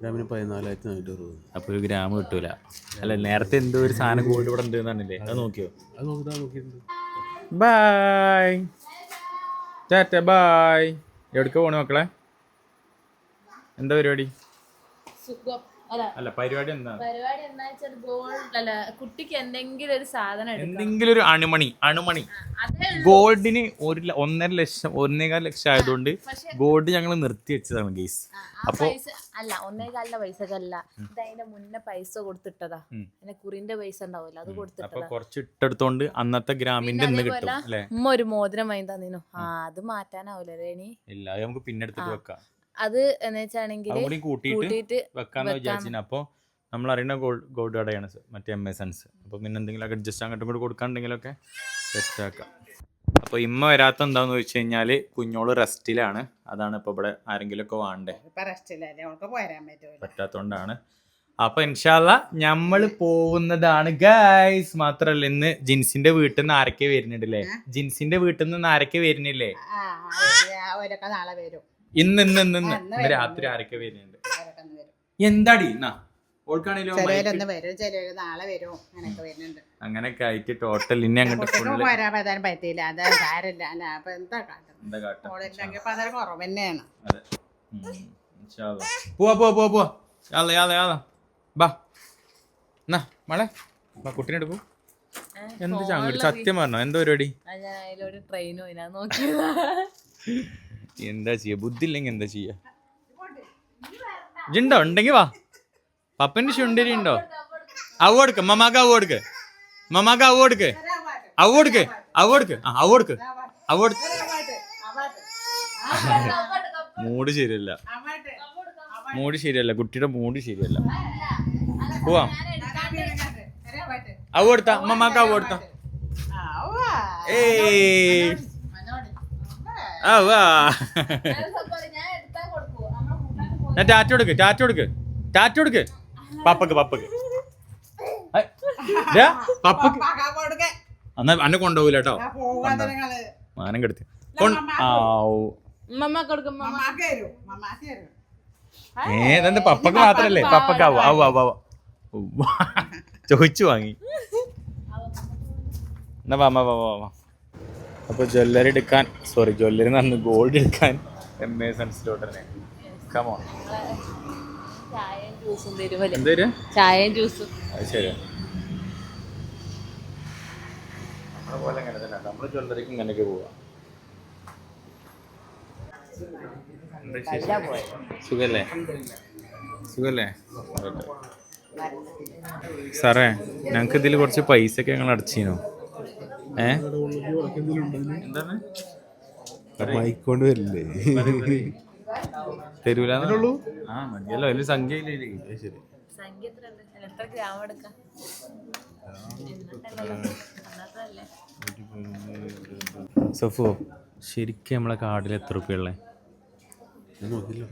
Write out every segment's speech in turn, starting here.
ഗ്രാമിന് പതിനാലായിരത്തി നാനൂറ്റി അറുപത് അപ്പോൾ ഒരു ഗ്രാം കിട്ടൂല. അല്ല നേരത്തെ എന്തോ ഒരു സാധനം ഗോൾഡ് ഇവിടെ ഉണ്ട് എന്നാണല്ലേ? അത് നോക്കിയോ? അത് നോക്കിതാ നോക്കിയിട്ടുണ്ട്. ബായ്. Tata bye. എവിടേക്ക് പോണു മക്കളെ? എന്താ പരിപാടി? സുഖം. അല്ല. പരിപാടി എന്താ? പരിപാടി എന്താ വെച്ചാൽ ഗോൾഡ് അല്ല കുട്ടിക്ക് എന്തെങ്കിലും ഒരു സാധനം എന്തെങ്കിലും ഒരു അണുമണി അണുമണി. അതേ ഗോൾഡിന് ഒരു ഒന്നര ലക്ഷം ഒന്നേകാൽ ലക്ഷം ആയതുകൊണ്ട് ഗോൾഡ് ഞങ്ങൾ നിർത്തി വെച്ചതാണ് ഗേസ് അപ്പൊ അല്ല ഒന്നേകാലിന്റെ പൈസ പൈസക്കല്ല ഇത് അതിന്റെ മുന്നേ പൈസ കൊടുത്തിട്ടതാ. പിന്നെ കുറിന്റെ പൈസ ഉണ്ടാവില്ല അത് കൊടുത്തിട്ടതാ. കുറച്ച് ഇട്ടെടുത്തോണ്ട് അന്നത്തെ ഗ്രാമിന്റെ ഇന്ന് കിട്ടും അല്ലേ? ഉമ്മ ഒരു മോതിരം വാങ്ങി തന്നിനു. ആ അത് മാറ്റാനാവില്ല ഇനി? ഇല്ല നമുക്ക് പിന്നെ എടുത്തിട്ട് വെക്കാം. അത് എന്ന് വെച്ചാണെങ്കിൽ കൂടി കൂട്ടിയിട്ട് വെക്കാന്ന് വിചാരിച്ചു അപ്പോൾ നമ്മൾ അറിയുന്ന ഗോൾഡ് ഗോൾഡ് കടയാണ് മറ്റേ എം എസ് സൺസ് അപ്പോൾ പിന്നെ എന്തെങ്കിലും അഡ്ജസ്റ്റ് അങ്ങോട്ടും കൂടി കൊടുക്കാണ്ടെങ്കിലൊക്കെ സെറ്റ് ആക്കാം. അപ്പോൾ ഇമ്മ വരാത്ത എന്താന്ന് വെച്ച് കഴിഞ്ഞാൽ കുഞ്ഞോൾ റെസ്റ്റിലാണ് അതാണ് ഇപ്പോൾ ഇവിടെ ആരെങ്കിലും ഒക്കെ വേണ്ടേ? ഇപ്പൊ പറ്റാത്തോണ്ടാണ്. അപ്പൊ ഇൻഷാല്ല നമ്മൾ പോകുന്നതാണ്. ഗൈസ് മാത്രല്ല ഇന്ന് ജിൻസിന്റെ വീട്ടിൽ നിന്ന് ആരൊക്കെ വരുന്നുണ്ടല്ലേ ജിൻസിന്റെ വീട്ടിൽ നിന്ന് ആരൊക്കെ വരുന്നില്ലേ? ആ അവർ അവരൊക്കെ നാളെ വരും. ഇന്ന് ഇന്ന് ഇന്ന് ഇന്ന്. ഇന്ന് രാത്രി ആരൊക്കെ വരുന്നുണ്ട്? എന്താടി എന്നാ ഓൾക്കാണേലോ ചിലവരൊന്ന് വരും ചിലവര് നാളെ വരും അങ്ങനെയൊക്കെ വരുന്നുണ്ട്. അങ്ങനെയൊക്കെ ആയിട്ട് ടോട്ടൽ ഇനി അങ്ങോട്ട് പറ്റാൻ പറ്റിയില്ല അത് അല്ല അപ്പൊ എന്താ കാട്ടുന്നത് എന്താ കാട്ടാ ഓളില്ലെങ്കിൽ ഇപ്പൊ അതൊരു കുറവ് തന്നെയാണ്. അതെ. ഉം. ഇൻഷാ അല്ലാ. പോവാ പോവാ പോവാ പോവാ. യാള യാള യാള ബാ. എന്നാ മളെ. ബാ കുട്ടീനെ എടുക്കൂ എന്ത് ചാങ്ങടി സത്യം പറഞ്ഞോ? എന്താ പരിപാടി? അതിലൊരു ട്രെയിനോ നോക്കിയതാ. എന്താ ചെയ്യുക ബുദ്ധി ഇല്ലെങ്കിൽ എന്താ ചെയ്യുക ഇജുണ്ടോ ഉണ്ടെങ്കിൽ വാ. പപ്പന്റെ ശുണ്ടരി ഉണ്ടോ? അവ കൊടുക്ക് മമാക്ക് അവ കൊടുക്ക് മമാക്ക് അവ കൊടുക്ക് അവ കൊടുക്ക് അവ കൊടുക്ക് ആ അവ കൊടുക്ക് അവ കൊടുക്ക് മൂഡ് ശരിയല്ല. മൂഡ് ശരിയല്ല. കുട്ടിയുടെ മൂഡ് ശരിയല്ല. പോവാം. അവ കൊടുത്ത മമാക്ക് അവ കൊടുത്ത ഏയ്. ആ വാ ഞാൻ ടാറ്റ കൊടുക്ക് ടാറ്റ കൊടുക്ക് ടാറ്റ കൊടുക്ക് പപ്പക്ക് പപ്പക്ക്. പപ്പക്ക്. എന്നാ അന്നെ കൊണ്ടുപോകില്ല കേട്ടോ. മാനം കെടുത്ത്. ഏതെന്ത് പപ്പക്ക് മാത്രല്ലേ? പപ്പക്കാവോ ആവോ ആവോ. ചോദിച്ചു വാങ്ങി. എന്നാ വാ വാ വാ വാ. വാ അപ്പൊ ജ്വല്ലറി എടുക്കാൻ സോറി ജ്വല്ലറി എന്ന് ഗോൾഡ് എടുക്കാൻ എം എ സൺസിലോട്ട് തന്നെ കമോ ചായയും ജ്യൂസും തരുമല്ലേ എന്തേര് ചായയും ജ്യൂസും അത് ശരി നമ്മളെ പോലെ അങ്ങനെ തന്നെ നമ്മൾ ജ്വല്ലറിക്ക് ഇങ്ങനെയൊക്കെ പോവാം? സുഖല്ലേ? സുഖല്ലേ? സാറേ ഞങ്ങൾക്ക് ഇതിൽ കുറച്ച് പൈസ ഒക്കെ ഞങ്ങൾ എന്താണ് മൈക്കൊണ്ട് വരില്ലേ? തരൂലെന്നുള്ളൂ ആ മതിയല്ലോ. അതിൽ സംഖ്യ ഇല്ലേ ശരി? സഫു ശരിക്കും നമ്മളെ കാർഡിൽ എത്ര റുപ്യ ഉള്ളേ ഞാൻ നോക്കില്ല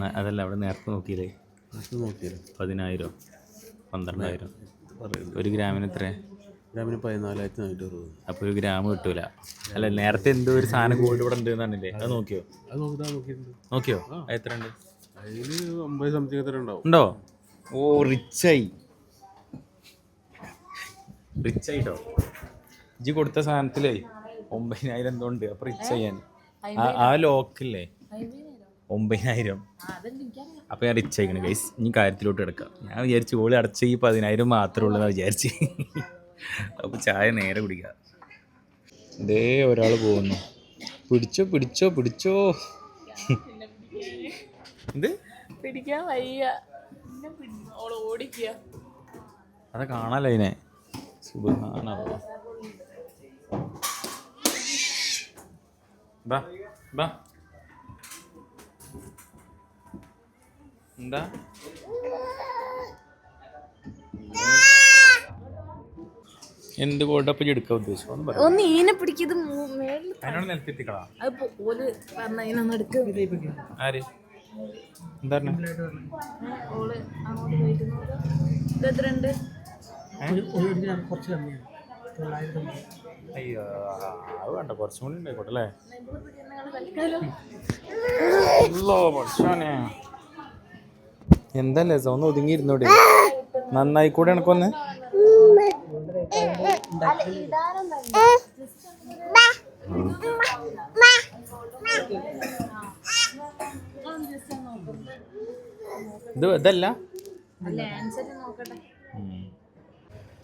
ന- അതല്ല അവിടെ നേരത്തെ നോക്കിയില്ലേ? പതിനായിരം പന്ത്രണ്ടായിരം. ഒരു ഗ്രാമിന് എത്ര ഗ്രാമിന് പതിനാലായിരത്തി നാനൂറ്റി അറുപത് അപ്പോൾ ഒരു ഗ്രാം കിട്ടൂല. അല്ല നേരത്തെ എന്തോ ഒരു സാധനം ഗോൾഡ് ഇവിടെ ഉണ്ട് എന്നാണല്ലേ അത് നോക്കിയോ? അത് നോക്കിതാ നോക്കിയിട്ടുണ്ട്. നോക്കിയോ? അത് എത്ര ഉണ്ട് അതിൽ ഒമ്പത് സംതിങ് എത്ര ഉണ്ടാവും. ഉണ്ടോ? ഓ റിച്ചായി റിച്ചായിട്ടോ ഇജ്ജ് കൊടുത്ത സാധനത്തിലേ ഒമ്പതിനായിരം എന്തോ ഉണ്ട്. അപ്പൊ റിച്ചായി ഞാൻ. ആ- ലോക്കല്ലേ? ഒമ്പതിനായിരം. ആ, അതെനിക്ക് എനിക്കറിയാം. അപ്പൊ ഞാൻ റിച്ച് ആയിക്കണേ ഗൈസ് ഇനി കാര്യത്തിലോട്ട് എടുക്കാം ഞാൻ വിചാരിച്ചു ഓളി അടച്ച ഈ പതിനായിരം മാത്രമേ ഉള്ളൂ എന്നാ വിചാരിച്ച്. അപ്പൊ ചായ നേരെ കുടിക്കാം. ഇതേ ഒരാൾ പോകുന്നു. പിടിച്ചോ പിടിച്ചോ പിടിച്ചോ. എന്ത്? പിടിക്കാൻ വയ്യ. എന്നെ പിടി- ഓൾ ഓടിക്കുക അതെ കാണാലോ അതിനെ സുബഹാന ബാ എന്താ ഗോൾഡ് അപ്പ് എടുക്കാൻ ഉദ്ദേശിക്കും ഒന്ന് ഈനെ പിടിക്കത് അതിനോട് അത് ഓൽ പറഞ്ഞ ആര്? എന്താ? ഓൾ അങ്ങോട്ട് പോയിട്ട് നോക്കാം ഇത് എത്ര ഉണ്ട്? അയ്യോ അത് വേണ്ട. കുറച്ചും കൂടി ഉണ്ടായിക്കോട്ടെ അല്ലേ? കളിക്കാലോ അല്ലോ പഠിച്ചോനെ. എന്താ ലസ? ഒന്ന് ഒതുങ്ങിയിരുന്നോടെ. നന്നായി കൂടെ എനക്കൊന്ന്? ഇത് ഇതല്ല?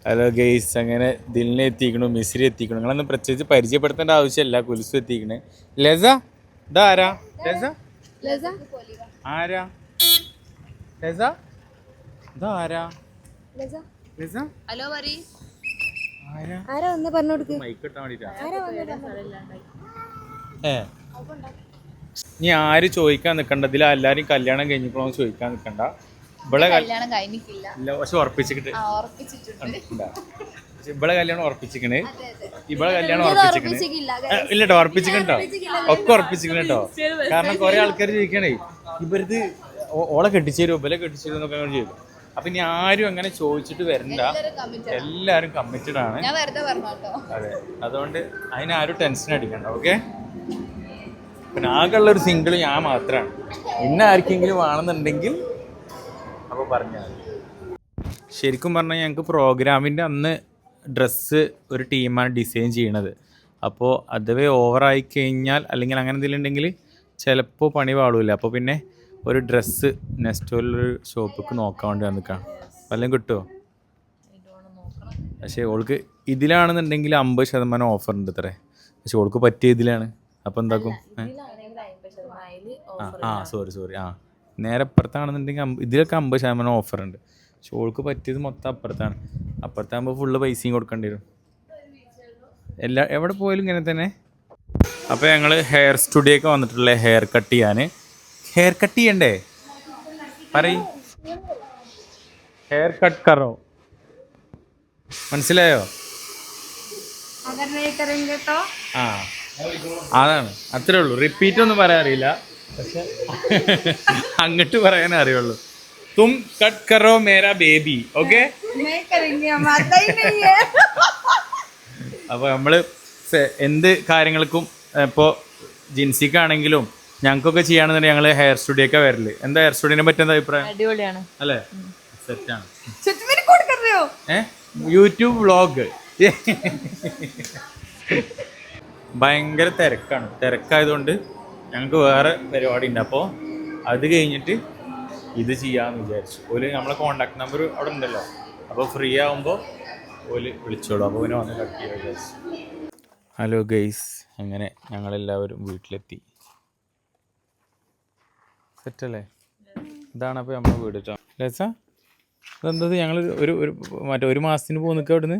ഹലോ ഗെയ്സ് അങ്ങനെ ദിലിനെ എത്തിക്കണു മിസ്രി എത്തിക്കണു. നിങ്ങളൊന്നും പ്രത്യേകിച്ച് പരിചയപ്പെടുത്തേണ്ട ആവശ്യമില്ല കുലിസു എത്തിക്കണ്. ലസ ഇതാരാ? ലസ? ആരാ? ലസ? ഇതാരാ? ലസ? ഹലോ പറി ആരാ? ഒന്ന് പറഞ്ഞു കൊടുക്ക് ഏ. നീ ആര് ചോദിക്കാൻ നിക്കണ്ട? ഇതിൽ എല്ലാരും കല്യാണം കഴിഞ്ഞപ്പോഴും ചോദിക്കാൻ നിക്കണ്ട. ഇവിടെ കല്യാണം കഴിഞ്ഞിട്ടില്ല. പക്ഷെ ഉറപ്പിച്ചിട്ട് ഇവിടെ കല്യാണം ഉറപ്പിച്ചിക്കണ്. ഇവിടെ കല്യാണം ഉറപ്പിച്ചിക്കണ്. ഇല്ലട്ടോ ഉറപ്പിച്ചിട്ടോ ഒക്കെ ഉറപ്പിച്ചിക്കണേട്ടോ കാരണം കുറെ ആൾക്കാർ ചോദിക്കണേ ഇവരത് ഓളെ കെട്ടിച്ചേരും? ഇവലെ കെട്ടിച്ചേരും എന്നൊക്കെ ചോദിക്കും. അപ്പൊ ഇനി ആരും അങ്ങനെ ചോദിച്ചിട്ട് വരണ്ട. എല്ലാരും കമ്മിറ്റഡ് ആണ്. അതെ. അതുകൊണ്ട് അതിനാരും ടെൻഷൻ അടിക്കണ്ട ഓക്കെ പിന്നെ ആകെയുള്ള ഒരു സിംഗിൾ ഞാൻ മാത്രമാണ് ഇന്ന ആർക്കെങ്കിലും ആണെന്നുണ്ടെങ്കിൽ അപ്പോൾ പറഞ്ഞാൽ ശരിക്കും പറഞ്ഞാൽ ഞങ്ങൾക്ക് പ്രോഗ്രാമിന്റെ അന്ന് ഡ്രസ്സ് ഒരു ടീമാണ് ഡിസൈൻ ചെയ്യണത്. അപ്പോൾ അതുവേ ഓവറായി കഴിഞ്ഞാൽ അല്ലെങ്കിൽ അങ്ങനെ എന്തെങ്കിലും ഉണ്ടെങ്കിൽ ചിലപ്പോൾ പണി പാടില്ല അപ്പോൾ പിന്നെ ഒരു ഡ്രസ്സ് നെസ്റ്റോലൊരു ഷോപ്പിക്ക് നോക്കാൻ വേണ്ടി നിൽക്കാം വല്ലതും കിട്ടുമോ പക്ഷേ ഓൾക്ക് ഇതിലാണെന്നുണ്ടെങ്കിൽ അമ്പത് ശതമാനം ഓഫർ ഉണ്ട് അത്രേ പക്ഷെ ഓൾക്ക് പറ്റിയ ഇതിലാണ്. അപ്പോൾ എന്താക്കും? ആ ആ സോറി സോറി ആ നേരെ അപ്പുറത്താണെന്നുണ്ടെങ്കിൽ അമ്പ- ഇതിലൊക്കെ അമ്പത് ശതമാനം ഓഫർ ഉണ്ട്. പക്ഷെ ഓൾക്ക് പറ്റിയത് മൊത്തം അപ്പുറത്താണ്. അപ്പുറത്താകുമ്പോൾ ഫുള്ള് പൈസയും കൊടുക്കേണ്ടി വരും. എല്ലാ എവിടെ പോയാലും ഇങ്ങനെ തന്നെ. അപ്പോൾ ഞങ്ങൾ ഹെയർ സ്റ്റുഡിയോ ഒക്കെ വന്നിട്ടുള്ള ഹെയർ കട്ട് ചെയ്യാൻ ഹെയർ കട്ട് ചെയ്യണ്ടേ? പറയും. ഹെയർ കട്ട് കറോ. മനസ്സിലായോ? ആ. അതാണ്. അത്രേ ഉള്ളൂ. റിപ്പീറ്റ് ഒന്നും പറയാൻ അറിയില്ല. പക്ഷെ അങ്ങോട്ട് പറയാനേ അറിയുള്ളൂ. തും കട്ട് കറോ മേരാ ബേബി. ഓക്കെ അപ്പൊ നമ്മൾ സെ- എന്ത് കാര്യങ്ങൾക്കും ഇപ്പോ ജിൻസിക്കാണെങ്കിലും ഞങ്ങൾക്കൊക്കെ ചെയ്യാണെന്നുണ്ടെങ്കിൽ ഞങ്ങൾ ഹെയർ സ്റ്റുഡിയോ ഒക്കെ വരൽ. എന്താ ഹെയർ സ്റ്റുഡിയോനെ പറ്റി എന്താ അഭിപ്രായം? അടിപൊളിയാണ്. അല്ലേ? സെറ്റാണ്. ഏ? യൂട്യൂബ് വ്ളോഗ് ഭയങ്കര തിരക്കാണ്. തിരക്കായതുകൊണ്ട് ഞങ്ങൾക്ക് വേറെ പരിപാടി ഉണ്ട് അപ്പോൾ അത് കഴിഞ്ഞിട്ട് ഇത് ചെയ്യാമെന്ന് വിചാരിച്ചു. ഓൽ നമ്മളെ കോണ്ടാക്ട് നമ്പർ അവിടെ ഉണ്ടല്ലോ. അപ്പോൾ ഫ്രീ ആകുമ്പോൾ ഓൽ വിളിച്ചോളൂ. അപ്പോൾ പിന്നെ വന്ന് കട്ട് ചെയ്യാൻ വിചാരിച്ചു. ഹലോ ഗെയ്സ് അങ്ങനെ ഞങ്ങളെല്ലാവരും വീട്ടിലെത്തി. സെറ്റല്ലേ ഇതാണ് അപ്പോൾ നമ്മൾ വീട് കേട്ടോ ലേച്ചാ ഇതെന്തത് ഞങ്ങൾ ഒരു ഒരു മറ്റേ ഒരു മാസത്തിന് പോകുന്ന നിൽക്കുക അവിടുന്ന്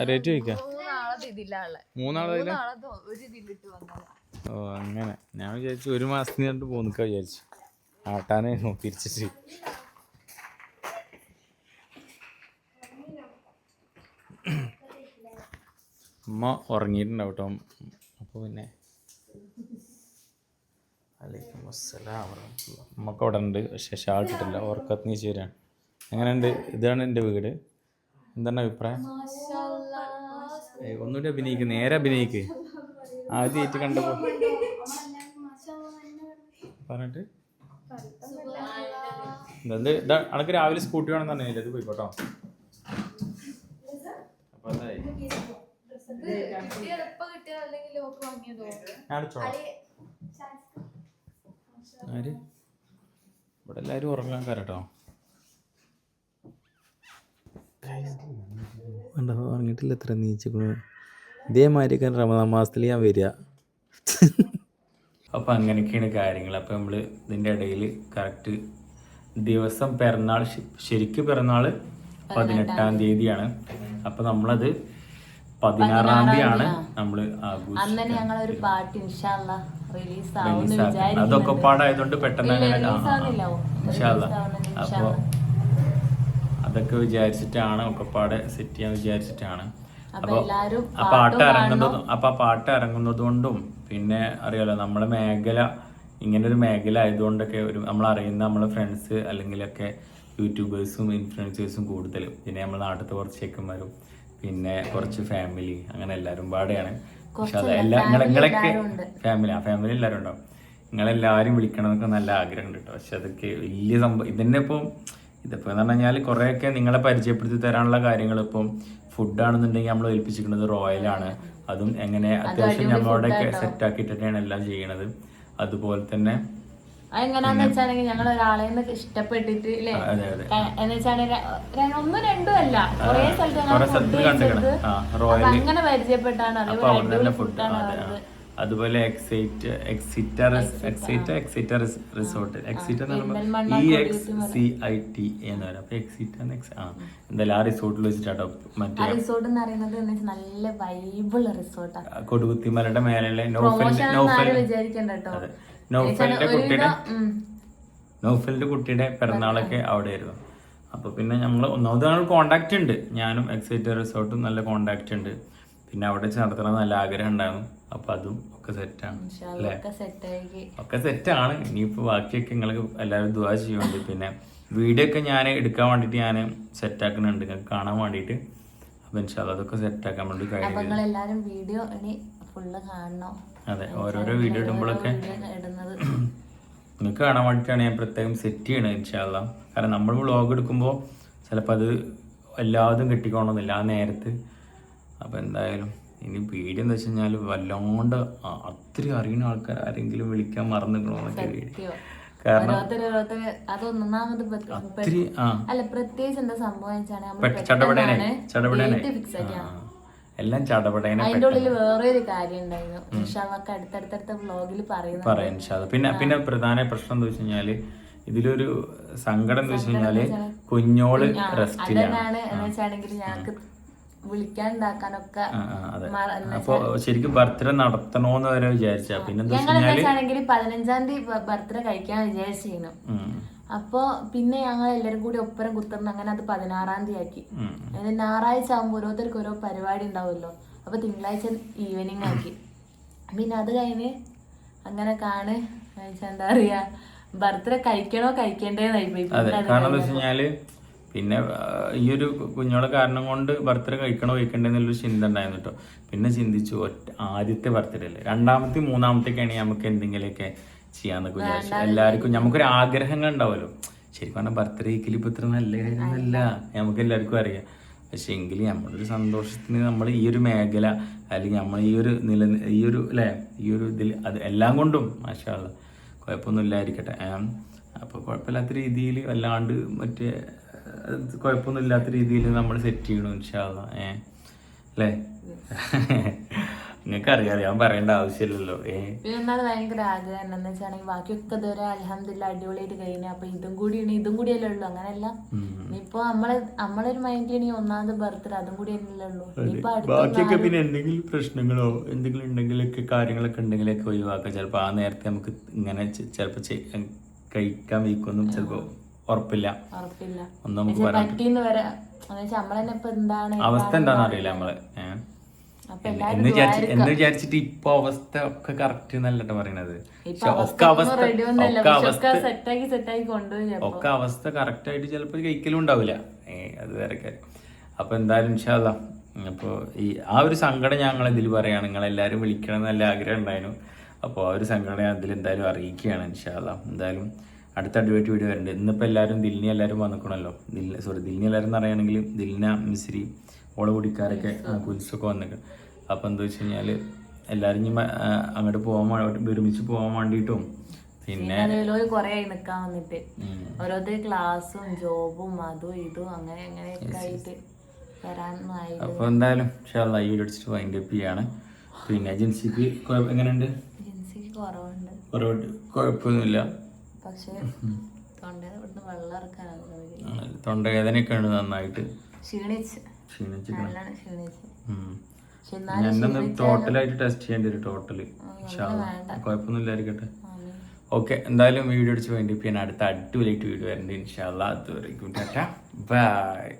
റേറ്റ് ചോദിക്കാം മൂന്നാളത് മൂന്നാളതില്ല ഓ അങ്ങനെ ഞാൻ വിചാരിച്ചു ഒരു മാസത്തിന് കണ്ട് പോകുന്ന നിൽക്കുക വിചാരിച്ചു ആട്ടാനേ തിരിച്ചിട്ട് അമ്മ ഉറങ്ങിയിട്ടുണ്ടാവും കേട്ടോ അപ്പോൾ പിന്നെ വലൈക്കും അസ്സലാം വറഹ്മത്തുള്ളാഹി. അമ്മയ്ക്ക് അവിടെ ഉണ്ട് പക്ഷേ ഷാൾ ഇട്ടിട്ടില്ല. ഉറക്കത്ത് നീച്ച് എങ്ങനെ എങ്ങനെയുണ്ട്? ഇതാണ് എന്റെ വീട്. എന്താണ് അഭിപ്രായം? ഒന്നുകൂടി അഭിനയിക്ക് നേരെ അഭിനയിക്ക്. ആദ്യമായിട്ട് കണ്ടപ്പോൾ പറഞ്ഞിട്ട്? ഇത് അനക്ക് രാവിലെ സ്കൂട്ടി വേണം തന്നെ ഇത് പോയിക്കോട്ടോ അപ്പൊ അതായി. ഞാൻ ആര്? ഇവിടെ എല്ലാവരും ഉറങ്ങാൻ കരട്ടോ ഉണ്ടോ ഉറങ്ങിയിട്ടില്ല എത്ര നീച്ചക്കണു. ഇതേമാതിരിയൊക്കെ റമദാൻ മാസത്തിൽ ഞാൻ വരിക. അപ്പോൾ അങ്ങനെയൊക്കെയാണ് കാര്യങ്ങൾ അപ്പോൾ നമ്മൾ ഇതിന്റെ ഇടയിൽ കറക്റ്റ് ദിവസം പിറന്നാൾ ശരിക്ക് പിറന്നാൾ പതിനെട്ടാം തീയതിയാണ്. അപ്പോൾ നമ്മളത് പതിനാറാം തീയതിയാണ് നമ്മൾ ആഘോഷിക്കുന്നത് റിലീസ്. അതൊക്കെ പാടായതുകൊണ്ട് പെട്ടെന്ന് അങ്ങനെ. അപ്പോൾ അതൊക്കെ വിചാരിച്ചിട്ടാണ് ഒക്കെ പാടെ സെറ്റ് ചെയ്യാൻ വിചാരിച്ചിട്ടാണ്. അപ്പൊ ആ പാട്ട് ഇറങ്ങുന്നതും അപ്പൊ ആ പാട്ട് ഇറങ്ങുന്നതുകൊണ്ടും പിന്നെ അറിയാലോ നമ്മളെ മേഖല ഇങ്ങനെ ഒരു മേഖല ആയതുകൊണ്ടൊക്കെ ഒരു നമ്മൾ അറിയുന്ന നമ്മളെ ഫ്രണ്ട്സ് അല്ലെങ്കിലൊക്കെ യൂട്യൂബേഴ്സും ഇൻഫ്ലുവൻസേഴ്സും കൂടുതൽ പിന്നെ നമ്മളെ നാട്ടിലത്തെ കുറച്ച് ചെക്കന്മാരും പിന്നെ കുറച്ച് ഫാമിലി അങ്ങനെ എല്ലാവരും പാടെയാണ്. നിങ്ങളൊക്കെ ഫാമിലി ആ. ഫാമിലി എല്ലാവരും ഉണ്ടാവും നിങ്ങളെല്ലാവരും വിളിക്കണം എന്നൊക്കെ നല്ല ആഗ്രഹമുണ്ട് കേട്ടോ പക്ഷെ അതൊക്കെ വലിയ സംഭവം ഇതന്നെ ഇപ്പം ഇതിപ്പോൾ എന്ന് പറഞ്ഞു കഴിഞ്ഞാൽ കുറേയൊക്കെ നിങ്ങളെ പരിചയപ്പെടുത്തി തരാനുള്ള കാര്യങ്ങൾ ഇപ്പം ഫുഡാണെന്നുണ്ടെങ്കിൽ നമ്മൾ ഏൽപ്പിച്ചിരിക്കുന്നത് റോയലാണ് അതും എങ്ങനെ അത്യാവശ്യം നമ്മളോടൊക്കെ സെറ്റ് ആക്കിയിട്ടാണ് എല്ലാം ചെയ്യണത്. അതുപോലെ തന്നെ അതെങ്ങനാന്ന് വെച്ചാണെങ്കിൽ ഞങ്ങൾ ഒരാളെ ഇഷ്ടപ്പെട്ടിട്ട് അല്ലേ എന്ന് വെച്ചാണെങ്കിൽ ഒന്നും രണ്ടും അല്ല. കൊറേ സ്ഥലത്ത് അങ്ങനെ പരിചയപ്പെട്ടാണ്. അതേപോലെ excite exciter excite exciter resort exit എന്ന് Perinthalmanna E X C I T എന്ന് പറയും. അപ്പൊ എക്സിറ്റ് എക്സ് ആ. എന്തായാലും ആ റിസോർട്ടിൽ വെച്ചിട്ടാട്ടോ മറ്റേ റിസോർട്ട് എന്ന് പറയുന്നത് നല്ല വൈബിൾ റിസോർട്ടാണ് കൊടുകുത്തിമലയുടെ മേലെ നോഫൽ നോഫൽ വിചാരിക്കണ്ട നോഫലിന്റെ കുട്ടിയുടെ. നൗഫലിന്റെ കുട്ടിയുടെ പിറന്നാളൊക്കെ അവിടെ ആയിരുന്നു അപ്പൊ പിന്നെ നമ്മൾ ഒന്നാമത് ഞങ്ങൾ കോണ്ടാക്ട് ഉണ്ട്. ഞാനും എക്സൈറ്റർ റിസോർട്ടും നല്ല കോണ്ടാക്ട് ഉണ്ട്. പിന്നെ അവിടെ വെച്ച് നടത്തണം നല്ല ആഗ്രഹം ഉണ്ടായിരുന്നു. അപ്പൊ അതും ഒക്കെ സെറ്റാണ് അല്ലേ? ഒക്കെ സെറ്റാണ് ഇനിയിപ്പോൾ ബാക്കിയൊക്കെ നിങ്ങൾക്ക് എല്ലാവരും ദുവാ ചെയ്യുന്നുണ്ട്. പിന്നെ വീഡിയോ ഒക്കെ ഞാൻ എടുക്കാൻ വേണ്ടിയിട്ട് ഞാൻ സെറ്റാക്കുന്നുണ്ട് കാണാൻ വേണ്ടിട്ട്. അപ്പം ഇൻഷാല്ല അതൊക്കെ സെറ്റാക്കാൻ വേണ്ടി കഴിഞ്ഞു നിങ്ങൾ വീഡിയോ ഫുള്ള് കാണണം. അതെ ഓരോരോ വീഡിയോ ഇടുമ്പോഴൊക്കെ ഇടുന്നത്. നിങ്ങൾക്ക് കാണാൻ വേണ്ടിയിട്ടാണ് ഞാൻ പ്രത്യേകം സെറ്റ് ചെയ്യണത് ഇൻഷാല്ല കാരണം നമ്മൾ വ്ളോഗ് എടുക്കുമ്പോൾ ചിലപ്പോൾ അത് എല്ലാതും കിട്ടിക്കോണമെന്നില്ല ആ നേരത്ത്. അപ്പോൾ എന്തായാലും ഇനി വീഡിയോ എന്ന് വെച്ച് കഴിഞ്ഞാൽ വല്ലാണ്ട് അത്ര അറിയുന്ന ആൾക്കാർ ആരെങ്കിലും വിളിക്കാൻ മറന്നിക്കണമെന്നൊക്കെ സത്യം. കാരണം ഓരോരുത്തര് ഓരോരുത്തര് അത് ഒന്നാമത് പെ- പെ- ഒത്തിരി ആ. അല്ല പ്രത്യേകിച്ച് എന്താ സംഭവം വെച്ചാണ് എല്ലാം ചടപടേനെ അതിന്റെ ഉള്ളിൽ വേറൊരു കാര്യം ഉണ്ടായിരുന്നു ഇൻഷാല്ലൊക്കെ അടുത്തടുത്തടുത്ത ഇൻഷാല്ല പിന്നെ പിന്നെ പ്രധാന പ്രശ്നം എന്താ വെച്ച് കഴിഞ്ഞാൽ ഇതിലൊരു സങ്കടം എന്ന് വെച്ച് കഴിഞ്ഞാൽ കുഞ്ഞോൾ റെസ്റ്റിലാണ്. ഞങ്ങൾക്ക് അപ്പൊ ശരിക്കും ബർത്ത്ഡേ നടത്തണോന്ന് വരെ വിചാരിച്ച. പിന്നെ പതിനഞ്ചാം തീയതി ബർത്ത്ഡേ കഴിക്കാൻ വിചാരിച്ചിരുന്നു. അപ്പോ പിന്നെ ഞങ്ങൾ എല്ലാരും കൂടി ഒപ്പരം കുത്തുന്ന അങ്ങനെ അത് പതിനാറാം തീയതി ആക്കി. എന്നിട്ട് ഞായറാഴ്ച ആകുമ്പോൾ ഓരോരുത്തർക്ക് ഓരോ പരിപാടി ഉണ്ടാവുമല്ലോ. അപ്പൊ തിങ്കളാഴ്ച ഈവനിങ് ആക്കി. പിന്നെ അത് കഴിഞ്ഞ് അങ്ങനെ കാണ് എന്താ പറയാ ബർത്ത്ഡേ കഴിക്കണോ അതെ പിന്നെ കാരണം വെച്ച് കഴിഞ്ഞാൽ പിന്നെ ഈ ഒരു കുഞ്ഞോളെ കാരണം കൊണ്ട് ബർത്ത്ഡേ കഴിക്കണോ കഴിക്കണ്ടെന്നുള്ളൊരു ചിന്ത ഉണ്ടായിരുന്നു കേട്ടോ. പിന്നെ ചിന്തിച്ചു ഒറ്റ ആദ്യത്തെ ബർത്ത്ഡേ അല്ലേ? രണ്ടാമത്തെ മൂന്നാമത്തേക്കാണ് നമുക്ക് എന്തെങ്കിലുമൊക്കെ ചെയ്യാന്നൊക്കെ വിചാരിച്ചു. എല്ലാവർക്കും നമുക്കൊരു ആഗ്രഹങ്ങൾ ഉണ്ടാവുമല്ലോ ശരിക്കും പറഞ്ഞാൽ ബർത്ത്ഡേ കഴിക്കൽ ഇപ്പൊ ഇത്ര നല്ല കാര്യമൊന്നുമല്ല നമുക്ക് എല്ലാവർക്കും അറിയാം. പക്ഷെ എങ്കിൽ നമ്മളൊരു സന്തോഷത്തിന് നമ്മൾ ഈ ഒരു മേഖല അല്ലെങ്കിൽ നമ്മൾ ഈ ഒരു നില ഈ ഒരു അല്ലേ? ഈ ഒരു ഇതിൽ അത് എല്ലാം കൊണ്ടും മാഷാള്ള കുഴപ്പമൊന്നും ഇല്ലായിരിക്കട്ടെ അപ്പോൾ കുഴപ്പമില്ലാത്ത രീതിയിൽ വല്ലാണ്ട് മറ്റേ കുഴപ്പമൊന്നും ഇല്ലാത്ത രീതിയിൽ നമ്മൾ സെറ്റ് ചെയ്യണം ഇൻഷാള്ള ഏ അല്ലേ? നിങ്ങൾക്ക് അറിയാം ഞാൻ പറയേണ്ട ആവശ്യമില്ലല്ലോ. ഏ? പിന്നെ ഒന്നാമത് ഭയങ്കര ആഗ്രഹം എന്താണെന്ന് വെച്ചാണെങ്കിൽ ബാക്കിയൊക്കെ ഇതുവരെ അലഹമില്ല അടിപൊളിയായിട്ട് കഴിഞ്ഞു. അപ്പൊ ഇതും കൂടിയാണ് ഇതും കൂടിയല്ലേ ഉള്ളൂ. അങ്ങനെയല്ല. ഇനിയിപ്പോ നമ്മളെ നമ്മളൊരു മൈൻഡിൽ ഇനി ഒന്നാമത് ബർത്ത്ഡേ അതും കൂടി അല്ലേ ഉള്ളൂ. ബാക്കിയൊക്കെ പിന്നെ എന്തെങ്കിലും പ്രശ്നങ്ങളോ എന്തെങ്കിലും ഉണ്ടെങ്കിലൊക്കെ കാര്യങ്ങളൊക്കെ ഉണ്ടെങ്കിലൊക്കെ ഒഴിവാക്കാം. ചിലപ്പോൾ ആ നേരത്തെ നമുക്ക് ഇങ്ങനെ ചിലപ്പോൾ കഴിക്കാൻ വയ്ക്കൊന്നും ചിലപ്പോൾ ഉറപ്പില്ല. ഉറപ്പില്ല. ഒന്നും നമുക്ക് പറയാൻ എന്ന് അവസ്ഥ എന്താണെന്ന് അറിയില്ല. നമ്മൾ. ഏഹ് എന്ന് വിചാരിച്ച് എന്ന് വിചാരിച്ചിട്ട് ഇപ്പൊ അവസ്ഥ ഒക്കെ കറക്റ്റ് എന്നല്ലട്ടോ പറയണത്. ഒക്കെ അവസ്ഥ ഒക്കെ അവസ്ഥ ഒക്കെ അവസ്ഥ കറക്റ്റ് ആയിട്ട് ചിലപ്പോൾ കഴിക്കലും ഉണ്ടാവില്ല. ഏ അത് വേറെ അപ്പൊ എന്തായാലും ഇൻഷാല്ല അപ്പോൾ ഈ ആ ഒരു സങ്കടം ഞങ്ങൾ ഇതിൽ പറയാണ്. നിങ്ങൾ എല്ലാവരും വിളിക്കണം എന്നല്ല നല്ല ആഗ്രഹം ഉണ്ടായിരുന്നു. അപ്പോൾ ആ ഒരു സങ്കടം അതിൽ എന്തായാലും അറിയിക്കുകയാണ് ഇൻഷാല്ല എന്തായാലും അടുത്ത അടിപൊളി വീഡിയോ വരുന്നുണ്ട്. ഇന്നിപ്പോൾ എല്ലാവരും ദില്ലിനി എല്ലാവരും വന്നിക്കണമല്ലോ ദില്ല സോറി ദില്ലിനി എല്ലാവരും എന്ന് പറയുകയാണെങ്കിൽ ദില്ലിന മിസ്രി ഓള കുടിക്കാരൊക്കെ കുൽസൊക്കെ വന്നിക്കണം അപ്പോൾ എന്താ വെച്ച് കഴിഞ്ഞാൽ എല്ലാവരും ഇനി അങ്ങോട്ട് പോകാൻ വേണ്ടി ഒരുമിച്ച് പോകാൻ വേണ്ടിയിട്ടും പിന്നെ കൊറേ ആയി നിക്കാൻ വന്നിട്ട്. ഓരോരുത്തർ ക്ലാസ്സും ജോബും അതും ഇതും അങ്ങനെ അങ്ങനെയൊക്കെ ആയിട്ട് വരാനായി അപ്പോൾ എന്തായാലും ഈ വീഡിയോ അടിച്ചിട്ട് വൈൻഡ് അപ്പ് ചെയ്യാണ്. പിന്നെ ഏജൻസിക്ക് എങ്ങനെയുണ്ട്? ഏജൻസിക്ക് കുറവുണ്ട്. കുറവുണ്ട്. കുഴപ്പമൊന്നുമില്ല പക്ഷെ തൊണ്ടയിൽ ഇവിടുന്ന് വെള്ളം ഇറക്കാനാണ് തൊണ്ടവേദനയൊക്കെ ഉണ്ട് നന്നായിട്ട് ക്ഷീണിച്ച്. ക്ഷീണിച്ചിട്ട് നല്ലോണം ക്ഷീണിച്ച്. ഉം. പക്ഷെ ഞാനൊന്ന് ടോട്ടലായിട്ട് ടെസ്റ്റ് ചെയ്യേണ്ടി വരും ടോട്ടൽ. ഓക്കെ എന്തായാലും വീഡിയോ അടിച്ച് വേണ്ടി പിന്നെ അടുത്ത അടിപൊളിയായിട്ട് വീഡിയോ വരുന്നുണ്ട് ഇൻഷാല്ലാ അതുവരെയും ടാറ്റ. ബൈ.